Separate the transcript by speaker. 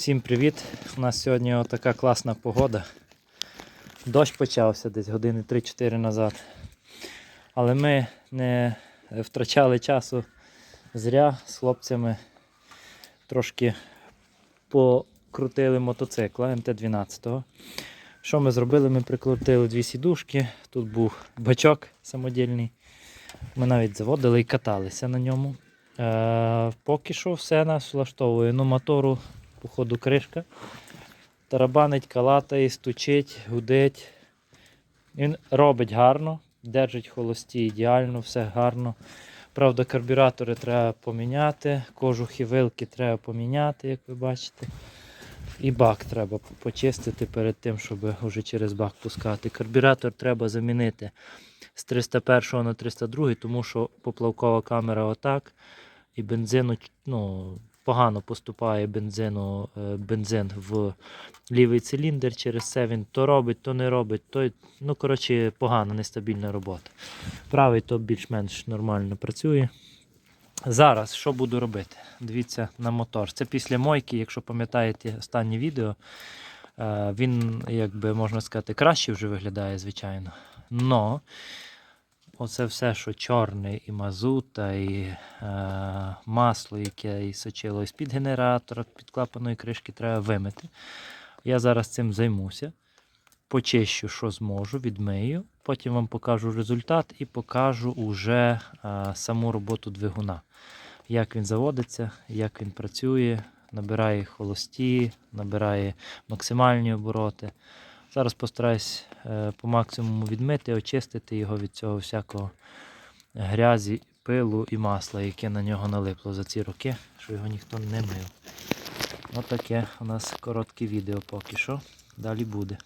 Speaker 1: Всім привіт! У нас сьогодні така класна погода. Дощ почався десь години 3-4 назад. Але ми не втрачали часу зря з хлопцями. Трошки покрутили мотоцикла МТ-12. Що ми зробили? Ми прикрутили дві сідушки. Тут був бачок самодільний. Ми навіть заводили і каталися на ньому. Е, поки що все нас влаштовує. Ну, мотору, походу, кришка. Тарабанить, калатає, стучить, гудить. Він робить гарно, держить холості ідеально, все гарно. Правда, карбюратори треба поміняти, кожухи вилки треба поміняти, як ви бачите. І бак треба почистити перед тим, щоб вже через бак пускати. Карбюратор треба замінити з 301 на 302, тому що поплавкова камера отак. І бензину ну, погано поступає бензину, е, бензин в лівий циліндр. Через це він то робить, то не робить. То, ну, коротше, погана, нестабільна робота. Правий то більш-менш нормально працює. Зараз що буду робити? Дивіться на мотор. Це після мойки, якщо пам'ятаєте останнє відео, е, він, як би можна сказати, краще вже виглядає, звичайно. Но оце все, що чорне, і мазута, і е, масло, яке і сочило з-під генератора, під клапаної кришки, треба вимити. Я зараз цим займуся. Почищу, що зможу, відмию. Потім вам покажу результат і покажу уже е, саму роботу двигуна. Як він заводиться, як він працює, набирає холості, набирає максимальні обороти. Зараз постараюсь е, по максимуму відмити, очистити його від цього всякого грязі, пилу і масла, яке на нього налипло за ці роки, що його ніхто не мив. Отаке у нас коротке відео поки що. Далі буде.